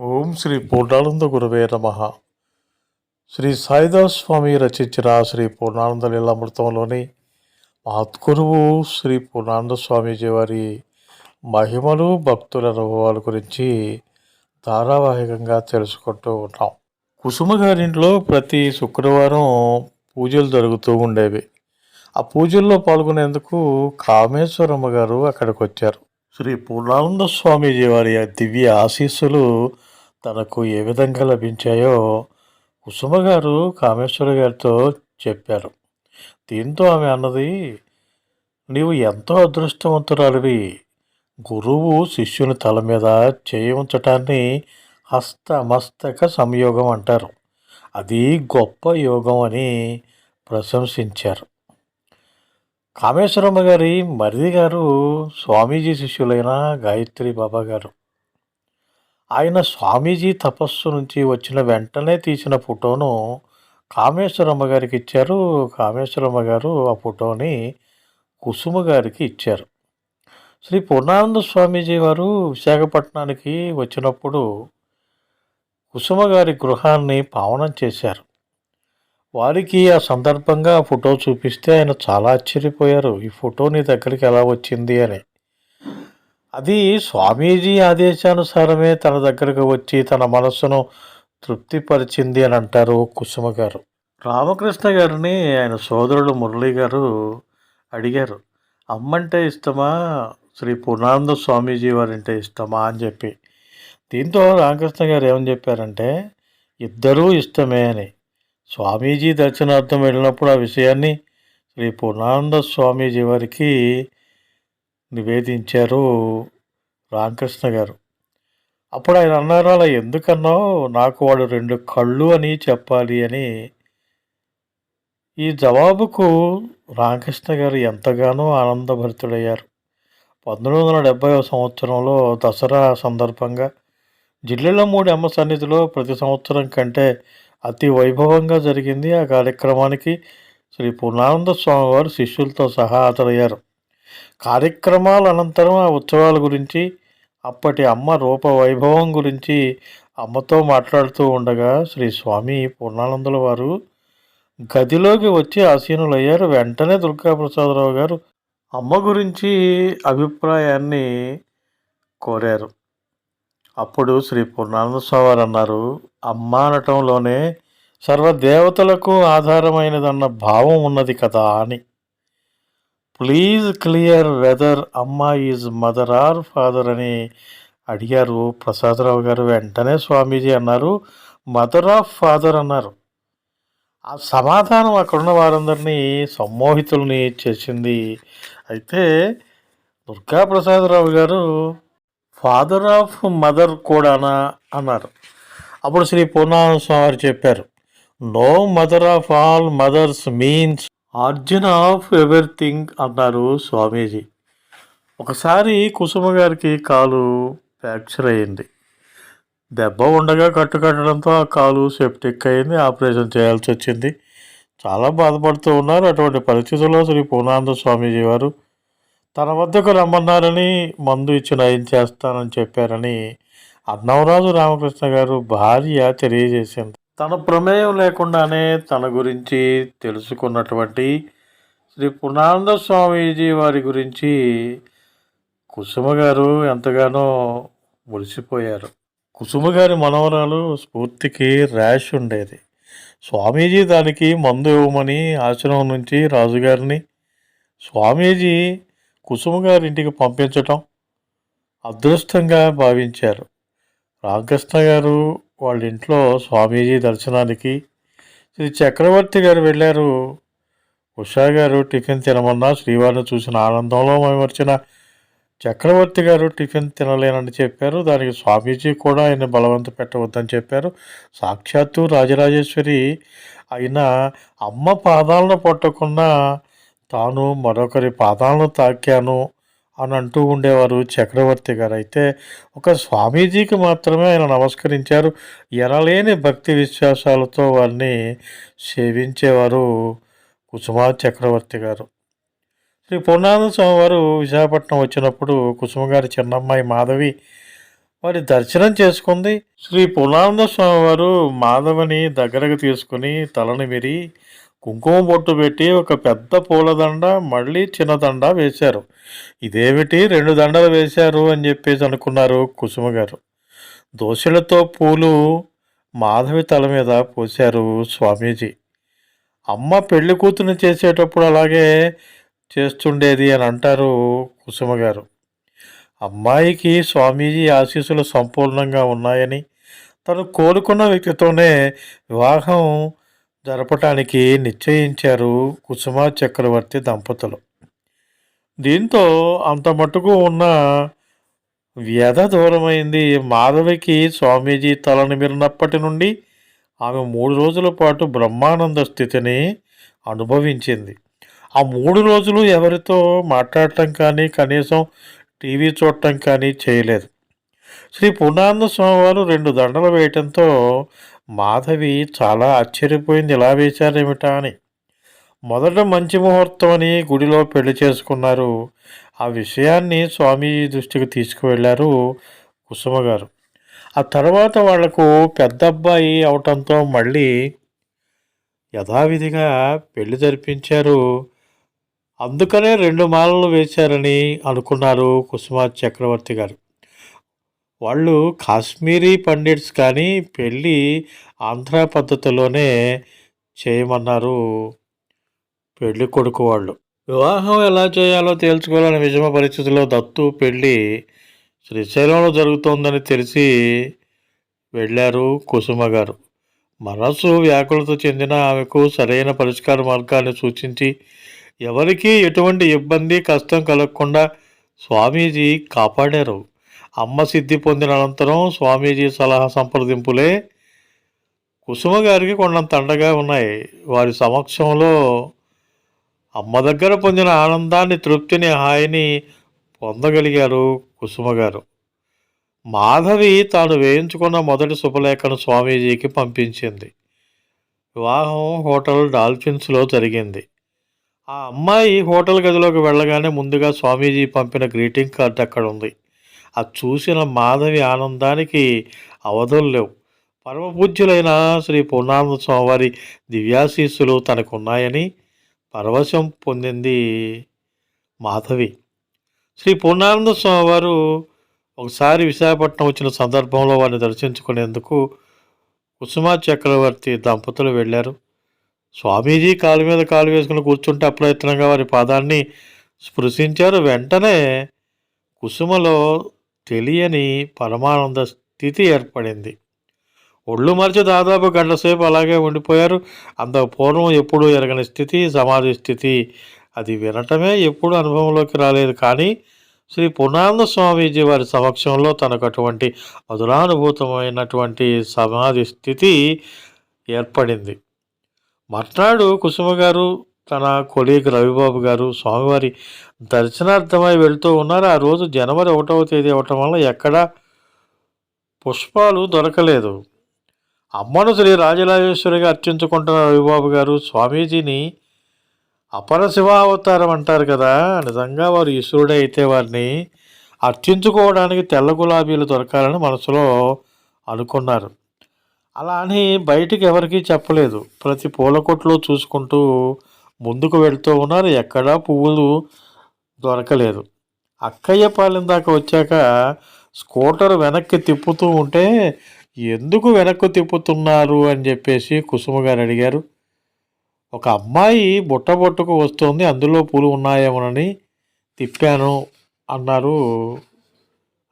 ఓం శ్రీ పూర్ణానంద గురువే నమ. శ్రీ సాయిదాస్ స్వామి రచించిన శ్రీ పూర్ణానంద లీలామృతంలోని మహద్గురువు శ్రీ పూర్ణానంద స్వామీజీ వారి మహిమలు భక్తుల అనుభవాల గురించి ధారావాహికంగా తెలుసుకుంటూ ఉన్నాం. కుసుమ గారింట్లో ప్రతి శుక్రవారం పూజలు జరుగుతూ ఉండేవి. ఆ పూజల్లో పాల్గొనేందుకు కామేశ్వరమ్మ గారు అక్కడికి వచ్చారు శ్రీ పూర్ణానంద స్వామీజీ వారి దివ్య ఆశీస్సులు తనకు ఏ విధంగా లభించాయో కుసుమ గారు కామేశ్వర గారితో చెప్పారు. దీంతో ఆమె అన్నది నీవు ఎంతో అదృష్టవంతురాలివి. గురువు శిష్యుని తల మీద చేయి ఉంచటాన్ని హస్తమస్తక సంయోగం అంటారు. అది గొప్ప యోగం అని ప్రశంసించారు. కామేశ్వరమ్మ గారి మరిది గారు స్వామీజీ శిష్యులైన గాయత్రి బాబా గారు. ఆయన స్వామీజీ తపస్సు నుంచి వచ్చిన వెంటనే తీసిన ఫోటోను కామేశ్వరమ్మ గారికి ఇచ్చారు. కామేశ్వరమ్మ గారు ఆ ఫోటోని కుసుమ గారికి ఇచ్చారు. శ్రీ పూర్ణానంద స్వామీజీ వారు విశాఖపట్నానికి వచ్చినప్పుడు కుసుమ గారి గృహాన్ని పావనం చేశారు. వారికి ఆ సందర్భంగా ఆ ఫోటో చూపిస్తే ఆయన చాలా ఆశ్చర్యపోయారు. ఈ ఫోటో నీ దగ్గరికి ఎలా వచ్చింది అని. అది స్వామీజీ ఆదేశానుసారమే తన దగ్గరకు వచ్చి తన మనస్సును తృప్తిపరిచింది అని అంటారు కుసుమ గారు. రామకృష్ణ గారిని ఆయన సోదరుడు మురళి గారు అడిగారు అమ్మంటే ఇష్టమా? శ్రీ పూర్ణానంద స్వామీజీ వారంటే ఇష్టమా? అని చెప్పి. దీంతో రామకృష్ణ గారు ఏమని చెప్పారంటే ఇద్దరూ ఇష్టమే అని. స్వామీజీ దర్శనార్థం వెళ్ళినప్పుడు ఆ విషయాన్ని శ్రీ పూర్ణానంద స్వామీజీ వారికి నివేదించారు రామకృష్ణ గారు. అప్పుడు ఆయన అన్నారు అలా ఎందుకన్నావు? నాకు వాడు రెండు కళ్ళు అని చెప్పాలి అని. ఈ జవాబుకు రామకృష్ణ గారు ఎంతగానో ఆనందభరితుడయ్యారు. పంతొమ్మిది వందల డెబ్బై సంవత్సరంలో దసరా సందర్భంగా జిల్లాలో మూడు అమ్మ సన్నిధిలో ప్రతి సంవత్సరం కంటే అతి వైభవంగా జరిగింది. ఆ కార్యక్రమానికి శ్రీ పూర్ణానంద స్వామి వారు శిష్యులతో సహా హాజరయ్యారు. కార్యక్రమాల అనంతరం ఆ ఉత్సవాల గురించి అప్పటి అమ్మ రూప వైభవం గురించి అమ్మతో మాట్లాడుతూ ఉండగా శ్రీ స్వామి పూర్ణానందుల వారు గదిలోకి వచ్చి ఆసీనులయ్యారు. వెంటనే దుర్గాప్రసాదరావు గారు అమ్మ గురించి అభిప్రాయాన్ని కోరారు. అప్పుడు శ్రీ పూర్ణానంద స్వామి వారు అన్నారు అమ్మ అనటంలోనే సర్వదేవతలకు ఆధారమైనదన్న భావం ఉన్నది కదా అని. ప్లీజ్ క్లియర్ వెదర్ అమ్మ ఈజ్ మదర్ ఆర్ ఫాదర్ అని అడిగారు ప్రసాదరావు గారు. వెంటనే స్వామీజీ అన్నారు మదర్ ఆఫ్ ఫాదర్ అన్నారు. ఆ సమాధానం అక్కడున్న వారందరినీ సమ్మోహితుల్ని చేసింది. అయితే దుర్గా ప్రసాదరావు గారు ఫాదర్ ఆఫ్ మదర్ కూడానా అన్నారు. అప్పుడు శ్రీ పూర్ణానంద స్వామి వారు చెప్పారు no mother of all mothers means origin of everything అన్నారు స్వామీజీ. ఒకసారి కుసుమ గారికి కాలు ఫ్రాక్చర్ అయ్యింది. దెబ్బ ఉండగా కట్టు కట్టడంతో ఆ కాలు సెప్టిక్ అయింది ఆపరేషన్ చేయాల్సి వచ్చింది. చాలా బాధపడుతూ ఉన్నారు. అటువంటి పరిస్థితుల్లో శ్రీ పూర్ణానంద స్వామీజీ వారు తన వద్దకు రమ్మన్నారని మందు ఇచ్చి నయం చేస్తానని చెప్పారని అన్నవరాజు రామకృష్ణ గారు భార్య తెలియజేసింది. తన ప్రమేయం లేకుండానే తన గురించి తెలుసుకున్నటువంటి శ్రీ పూర్ణానంద స్వామీజీ వారి గురించి కుసుమ గారు ఎంతగానో మురిసిపోయారు కుసుమ గారి మనవరాలు స్ఫూర్తికి ర్యాష్ ఉండేది. స్వామీజీ దానికి మందు ఇవ్వమని ఆశ్రమం నుంచి రాజుగారిని స్వామీజీ కుసుమ గారి ఇంటికి పంపించటం అదృష్టంగా భావించారు. రామకృష్ణ గారు వాళ్ళ ఇంట్లో స్వామీజీ దర్శనానికి శ్రీ చక్రవర్తి గారు వెళ్ళారు. ఉషా గారు టిఫిన్ తినమన్నా శ్రీవారిని చూసిన ఆనందంలో వచ్చిన చక్రవర్తి గారు టిఫిన్ తినలేనని చెప్పారు. దానికి స్వామీజీ కూడా ఆయన బలవంత పెట్టవద్దని చెప్పారు. సాక్షాత్తు రాజరాజేశ్వరి అయిన అమ్మ పాదాలను పట్టకుండా తాను మరొకరి పాదాలను తాకాను. అని అంటూ ఉండేవారు చక్రవర్తి గారు. అయితే ఒక స్వామీజీకి మాత్రమే ఆయన నమస్కరించారు. ఎనలేని భక్తి విశ్వాసాలతో వారిని సేవించేవారు కుసుమా చక్రవర్తి గారు. శ్రీ పూర్ణానంద స్వామి వారు విశాఖపట్నం వచ్చినప్పుడు కుసుమ గారి చిన్నమ్మాయి మాధవి వారి దర్శనం చేసుకుంది. శ్రీ పూర్ణానంద స్వామి వారు మాధవని దగ్గరకు తీసుకుని తలని విరి కుంకుమ బొట్టు పెట్టి ఒక పెద్ద పూలదండ మళ్ళీ చిన్న దండ వేశారు. ఇదేమిటి రెండు దండలు వేశారు అని చెప్పేసి అనుకున్నారు కుసుమ గారు. దోశలతో పూలు మాధవి తల మీద పోశారు స్వామీజీ. అమ్మ పెళ్ళి కూతురు చేసేటప్పుడు అలాగే చేస్తుండేది అని అంటారు కుసుమ గారు. అమ్మాయికి స్వామీజీ ఆశీస్సులు సంపూర్ణంగా ఉన్నాయని తను కోరుకున్న వ్యక్తితోనే వివాహం జరపటానికి నిశ్చయించారు కుసుమ చక్రవర్తి దంపతులు. దీంతో అంత మటుకు ఉన్న వ్యధ దూరమైంది మాధవికి స్వామీజీ తలనిమిరినప్పటి నుండి ఆమె మూడు రోజుల పాటు బ్రహ్మానంద స్థితిని అనుభవించింది. ఆ మూడు రోజులు ఎవరితో మాట్లాడటం కానీ కనీసం టీవీ చూడటం కానీ చేయలేదు. శ్రీ పూర్ణానంద స్వామివారు రెండు దండలు వేయటంతో మాధవి చాలా ఆశ్చర్యపోయింది. ఇలా వేశారేమిటా అని? మొదట మంచి ముహూర్తం అని గుడిలో పెళ్ళి చేసుకున్నారు. ఆ విషయాన్ని స్వామి దృష్టికి తీసుకువెళ్ళారు కుసుమ గారు. ఆ తర్వాత వాళ్ళకు పెద్ద అబ్బాయి అవటంతో మళ్ళీ యథావిధిగా పెళ్ళి జరిపించారు. అందుకనే రెండు మాలలు వేశారని అనుకున్నారు కుసుమ చక్రవర్తి గారు. వాళ్ళు కాశ్మీరీ పండిట్స్ కానీ పెళ్ళి ఆంధ్ర పద్ధతిలోనే చేయమన్నారు పెళ్ళి కొడుకు వాళ్ళు. వివాహం ఎలా చేయాలో తేల్చుకోవాలని విషమ పరిస్థితిలో దత్తు పెళ్ళి శ్రీశైలంలో జరుగుతోందని తెలిసి వెళ్ళారు కుసుమ గారు. మనస్సు వ్యాకులత చెందిన ఆమెకు సరైన పరిష్కార మార్గాన్ని సూచించి ఎవరికీ ఎటువంటి ఇబ్బంది కష్టం కలగకుండా స్వామీజీ కాపాడారు. అమ్మ సిద్ధి పొందిన అనంతరం స్వామీజీ సలహా సంప్రదింపులే కుసుమ గారికి కొండంత అండగా ఉన్నాయి. వారి సమక్షంలో అమ్మ దగ్గర పొందిన ఆనందాన్ని తృప్తిని హాయిని పొందగలిగారు కుసుమ గారు. మాధవి తాను వేయించుకున్న మొదటి శుభలేఖను స్వామీజీకి పంపించింది. వివాహం హోటల్ డాల్ఫిన్స్లో జరిగింది. ఆ అమ్మాయి హోటల్ గదిలోకి వెళ్ళగానే ముందుగా స్వామీజీ పంపిన గ్రీటింగ్ కార్డు అక్కడ ఉంది అది చూసిన మాధవి ఆనందానికి అవధులు లేవు. పరమపూజ్యులైన శ్రీ పూర్ణానంద స్వామివారి దివ్యాశీస్సులు తనకున్నాయని పరవశం పొందింది మాధవి. శ్రీ పూర్ణానంద స్వామివారు ఒకసారి విశాఖపట్నం వచ్చిన సందర్భంలో వారిని దర్శించుకునేందుకు కుసుమా చక్రవర్తి దంపతులు వెళ్ళారు. స్వామీజీ కాలు మీద కాలు వేసుకుని కూర్చుంటే అప్రయత్నంగా వారి పాదాన్ని స్పృశించారు. వెంటనే కుసుమలో తెలియని పరమానంద స్థితి ఏర్పడింది. ఒళ్ళు మరిచి దాదాపు గంట సేపు అలాగే ఉండిపోయారు. అంత పూర్వం ఎప్పుడూ ఎరగని స్థితి సమాధి స్థితి. అది వినటమే ఎప్పుడు అనుభవంలోకి రాలేదు. కానీ శ్రీ పూర్ణానంద స్వామీజీ వారి సమక్షంలో తనకు అటువంటి అధురానుభూతమైనటువంటి సమాధి స్థితి ఏర్పడింది. మర్నాడు కుసుమ గారు తన కొలీగ్ రవిబాబు గారు స్వామివారి దర్శనార్థమై వెళ్తూ ఉన్నారు. ఆ రోజు జనవరి ఒకటవ తేదీ అవటం వల్ల ఎక్కడా పుష్పాలు దొరకలేదు. అమ్మను శ్రీ రాజరాజేశ్వరిగా అర్చించుకుంటున్న రవిబాబు గారు స్వామీజీని అపరశివావతారం అంటారు కదా నిజంగా వారు ఈశ్వరుడే అయితే వారిని అర్చించుకోవడానికి తెల్ల గులాబీలు దొరకాలని మనసులో అనుకున్నారు. అలా అని బయటికి ఎవరికీ చెప్పలేదు. ప్రతి పూల కొట్లో చూసుకుంటూ ముందుకు వెళ్తూ ఉన్నారు. ఎక్కడా పువ్వులు దొరకలేదు. అక్కయ్య పాలెం దాకా వచ్చాక స్కూటర్ వెనక్కి తిప్పుతూ ఉంటే ఎందుకు వెనక్కు తిప్పుతున్నారు? అని చెప్పేసి కుసుమ గారు అడిగారు. ఒక అమ్మాయి బుట్ట బొట్టుకు వస్తుంది. అందులో పూలు ఉన్నాయేమోనని తిప్పాను అన్నారు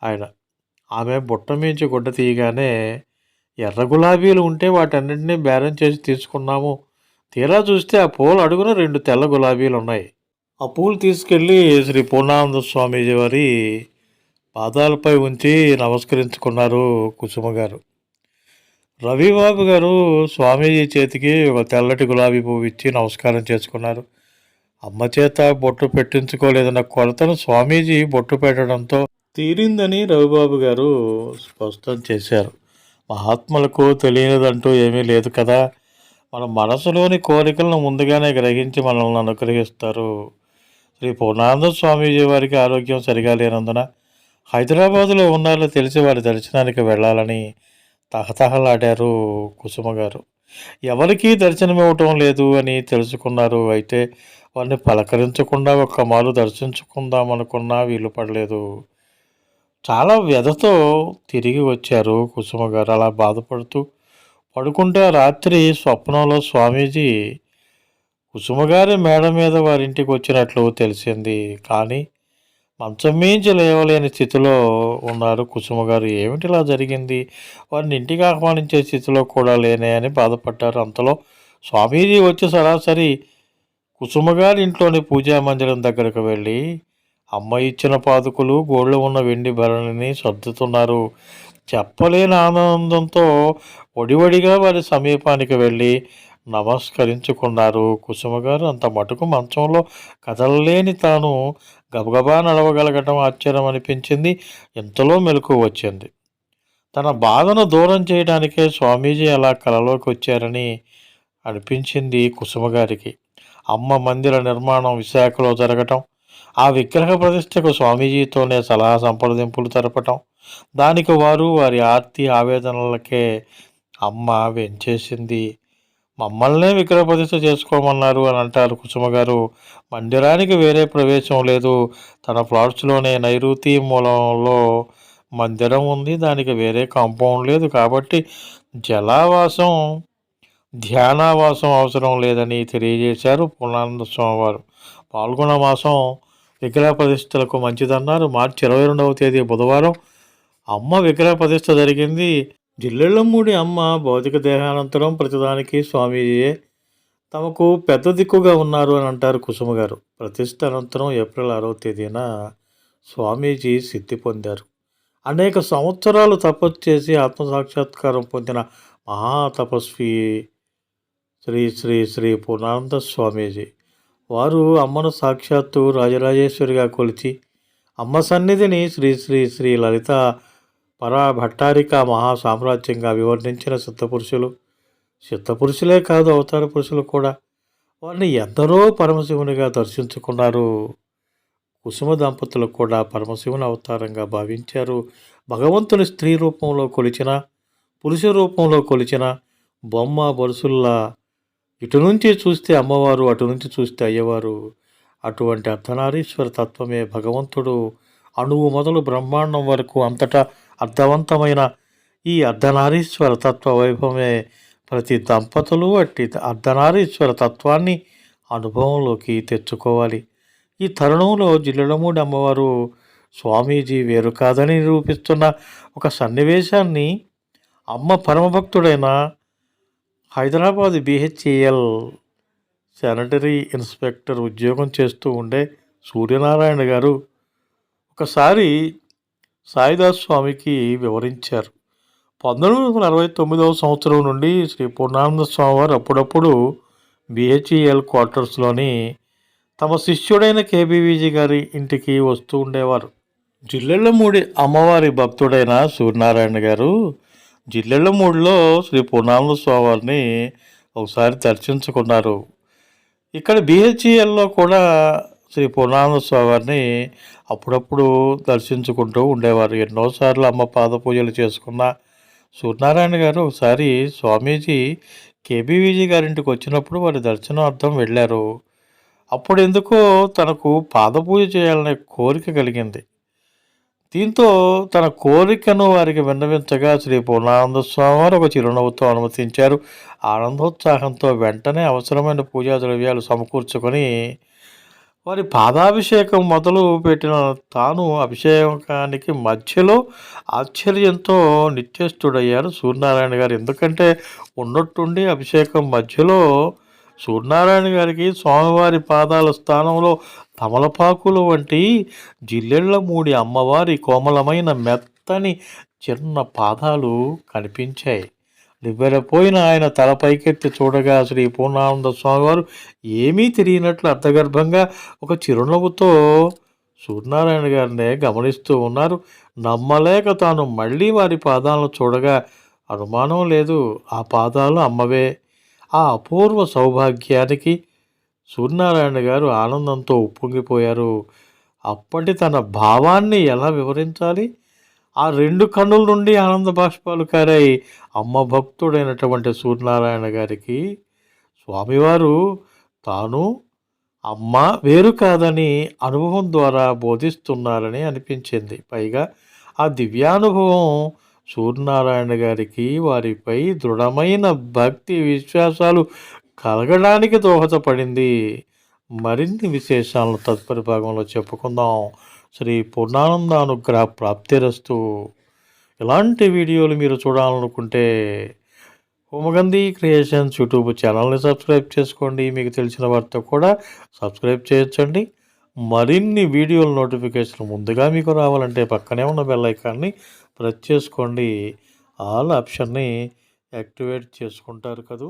ఆయన. ఆమె బుట్ట మించి గుడ్డ తీయగానే ఎర్ర గులాబీలు ఉంటే వాటన్నింటినీ బేరం చేసి తీసుకున్నాము. తీరా చూస్తే ఆ పూలు అడుగున రెండు తెల్ల గులాబీలు ఉన్నాయి ఆ పూలు తీసుకెళ్ళి శ్రీ పూర్ణానంద స్వామీజీ వారి పాదాలపై ఉంచి నమస్కరించుకున్నారు కుసుమ గారు. రవిబాబు గారు స్వామీజీ చేతికి ఒక తెల్లటి గులాబీ పువ్వు ఇచ్చి నమస్కారం చేసుకున్నారు. అమ్మ చేత బొట్టు పెట్టించుకోలేదన్న కొలతను స్వామీజీ బొట్టు పెట్టడంతో తీరిందని రవిబాబు గారు స్పష్టం చేశారు. మహాత్ములకు తెలియనిదంటూ ఏమీ లేదు కదా. మన మనసులోని కోరికలను ముందుగానే గ్రహించి మనల్ని అనుగ్రహిస్తారు. శ్రీ పూర్ణానంద స్వామీజీ వారికి ఆరోగ్యం సరిగా లేనందున హైదరాబాదులో ఉన్నారో తెలిసి వారి దర్శనానికి వెళ్ళాలని తహతహలాడారు కుసుమ గారు. ఎవరికీ దర్శనమివ్వటం లేదు అని తెలుసుకున్నారు. అయితే వారిని పలకరించకుండా ఒక్క మారు దర్శించుకుందాం అనుకున్నా వీలు పడలేదు. చాలా వ్యధతో తిరిగి వచ్చారు కుసుమ గారు. అలా బాధపడుతూ పడుకుంటే రాత్రి స్వప్నంలో స్వామీజీ కుసుమగారి మేడ మీద వారింటికి వచ్చినట్లు తెలిసింది. కానీ మంచం మించి లేవలేని స్థితిలో ఉన్నారు కుసుమగారు. ఏమిటి ఏమిటిలా జరిగింది? వారిని ఇంటికి ఆహ్వానించే స్థితిలో కూడా లేనే అని బాధపడ్డారు. అంతలో స్వామీజీ వచ్చి సరాసరి కుసుమగారి ఇంట్లోని పూజా మందిరం దగ్గరకు వెళ్ళి అమ్మ ఇచ్చిన పాదుకులు గోళ్ళు ఉన్న వెండి భరణిని సర్దుతున్నారు. చెప్పలేని ఆనందంతో ఒడివడిగా వారి సమీపానికి వెళ్ళి నమస్కరించుకున్నారు. కుసుమ గారు అంత మటుకు మంచంలో కదలలేని తాను గబగబా నడవగలగటం ఆశ్చర్యం అనిపించింది ఎంతలో మెలకు వచ్చింది. తన బాధను దూరం చేయడానికే స్వామీజీ అలా కలలోకి వచ్చారని అనిపించింది కుసుమ గారికి అమ్మ మందిర నిర్మాణం విశాఖలో జరగటం ఆ విగ్రహ ప్రతిష్టకు స్వామీజీతోనే సలహా సంప్రదింపులు జరపటం దానికి వారు వారి ఆర్తి ఆవేదనలకే అమ్మ వెంచేసింది మమ్మల్నే విగ్రహప్రతిష్ఠ చేసుకోమన్నారు అని అంటారు కుసుమ గారు మందిరానికి వేరే ప్రవేశం లేదు. తన ఫ్లాట్స్లోనే నైరుతి మూలంలో మందిరం ఉంది. దానికి వేరే కాంపౌండ్ లేదు కాబట్టి జలావాసం ధ్యానావాసం అవసరం లేదని తెలియజేశారు పూర్ణానంద స్వామివారు. పాల్గొన మాసం విగ్రహ ప్రతిష్టలకు మంచిదన్నారు. మార్చి ఇరవై రెండవ తేదీ బుధవారం అమ్మ విగ్రహ ప్రతిష్ఠ జరిగింది. జిల్లెళ్ళమ్మూడి అమ్మ భౌతిక దేహానంతరం ప్రతిదానికి స్వామీజీయే. తమకు పెద్ద దిక్కుగా ఉన్నారు అని అంటారు కుసుమ గారు. ప్రతిష్ఠ అనంతరం ఏప్రిల్ ఆరో తేదీన స్వామీజీ సిద్ధి పొందారు. అనేక సంవత్సరాలు తపస్సు చేసి ఆత్మసాక్షాత్కారం పొందిన మహాతపస్వి శ్రీ శ్రీ శ్రీ పూర్ణానంద స్వామీజీ. వారు అమ్మను సాక్షాత్తు రాజరాజేశ్వరిగా కొలిచి అమ్మ సన్నిధిని శ్రీ శ్రీ శ్రీ లలిత పరా భట్టారిక మహా సామ్రాజ్యంగా వివర్ణించిన సిద్ధపురుషులు సిద్ధపురుషులే కాదు అవతార పురుషులు కూడా. వారిని ఎందరో పరమశివునిగా దర్శించుకున్నారు. కుసుమ దంపతులు కూడా పరమశివుని అవతారంగా భావించారు. భగవంతుని స్త్రీ రూపంలో కొలిచిన పురుష రూపంలో కొలిచిన బొమ్మ బరుసుల్లా. ఇటు నుంచి చూస్తే అమ్మవారు అటు నుంచి చూస్తే అయ్యవారు. అటువంటి అర్ధనారీశ్వర తత్వమే భగవంతుడు. అణువు మొదలు బ్రహ్మాండం వరకు అంతటా అర్థవంతమైన ఈ అర్ధనారీశ్వర తత్వ వైభవమే ప్రతి దంపతులు అట్టి అర్ధనారీశ్వర తత్వాన్ని అనుభవంలోకి తెచ్చుకోవాలి. ఈ తరుణంలో జిల్లడమూడి అమ్మవారు స్వామీజీ వేరు కాదని నిరూపిస్తున్న ఒక సన్నివేశాన్ని అమ్మ పరమభక్తుడైన హైదరాబాద్ బిహెచ్ఈఎల్ శానిటరీ ఇన్స్పెక్టర్ ఉద్యోగం చేస్తూ ఉండే సూర్యనారాయణ గారు ఒకసారి సాయిదాస్ స్వామికి వివరించారు. పంతొమ్మిది వందల అరవై తొమ్మిదవ సంవత్సరం నుండి శ్రీ పూర్ణానంద స్వామి వారు అప్పుడప్పుడు బిహెచ్ఈఎల్ క్వార్టర్స్లోని తమ శిష్యుడైన కేబీవీజీ గారి ఇంటికి వస్తూ ఉండేవారు. జిల్లెళ్ళమూడి అమ్మవారి భక్తుడైన సూర్యనారాయణ గారు జిల్లెళ్ళమూడిలో శ్రీ పూర్ణానంద స్వామి వారిని ఒకసారి దర్శించుకున్నారు. ఇక్కడ బిహెచ్ఈఎల్లో కూడా శ్రీ పూర్ణానంద స్వామిని అప్పుడప్పుడు దర్శించుకుంటూ ఉండేవారు. ఎన్నోసార్లు అమ్మ పాద పూజలు చేసుకున్న సూర్యనారాయణ గారు ఒకసారి స్వామీజీ కేబీవీజీ గారింటికి వచ్చినప్పుడు వారి దర్శనార్థం వెళ్ళారు. అప్పుడు ఎందుకో తనకు పాదపూజ చేయాలనే కోరిక కలిగింది. దీంతో తన కోరికను వారికి విన్నవించగా శ్రీ పూర్ణానంద స్వామి వారు ఒక చిరునవ్వుతో అనుమతించారు. ఆనందోత్సాహంతో వెంటనే అవసరమైన పూజా ద్రవ్యాలు సమకూర్చుకొని వారి పాదాభిషేకం మొదలు పెట్టిన తాను అభిషేకానికి మధ్యలో ఆశ్చర్యంతో నిత్యస్తుడయ్యారు సూర్యనారాయణ గారు. ఎందుకంటే ఉన్నట్టుండి అభిషేకం మధ్యలో సూర్యనారాయణ గారికి స్వామివారి పాదాల స్థానంలో తమలపాకులు వంటి జిల్లెళ్ళ మూడి అమ్మవారి కోమలమైన మెత్తని చిన్న పాదాలు కనిపించాయి. నివ్వెరపోయిన ఆయన తల పైకెత్తి చూడగా శ్రీ పూర్ణానంద స్వామివారు ఏమీ తెలియనట్లు అర్థగర్భంగా ఒక చిరునవ్వుతో సూర్యనారాయణ గారినే గమనిస్తూ ఉన్నారు. నమ్మలేక తాను మళ్ళీ వారి పాదాలను చూడగా అనుమానం లేదు ఆ పాదాలు అమ్మవే. ఆ అపూర్వ సౌభాగ్యానికి సూర్యనారాయణ గారు ఆనందంతో ఉప్పొంగిపోయారు. అప్పటి తన భావాన్ని ఎలా వివరించాలి? ఆ రెండు కన్నుల నుండి ఆనంద బాష్పాలు కారాయి అమ్మ భక్తుడైనటువంటి సూర్యనారాయణ గారికి. స్వామివారు తాను అమ్మ వేరు కాదని అనుభవం ద్వారా బోధిస్తున్నారని అనిపించింది. పైగా ఆ దివ్యానుభవం సూర్యనారాయణ గారికి వారిపై దృఢమైన భక్తి విశ్వాసాలు కలగడానికి దోహదపడింది. మరిన్ని విశేషాలను తదుపరి భాగంలో చెప్పుకుందాం. శ్రీ పూర్ణానంద అనుగ్రహ ప్రాప్తిరస్తు ఇలాంటి వీడియోలు మీరు చూడాలనుకుంటే హోమగంధి క్రియేషన్స్ యూట్యూబ్ ఛానల్ని సబ్స్క్రైబ్ చేసుకోండి. మీకు తెలిసిన వారితో కూడా సబ్స్క్రైబ్ చేయొచ్చండి. మరిన్ని వీడియోల నోటిఫికేషన్ ముందుగా మీకు రావాలంటే పక్కనే ఉన్న బెల్ ఐకాన్ని ప్రెస్ చేసుకోండి. ఆల్ ఆప్షన్ని యాక్టివేట్ చేసుకుంటారు కదూ.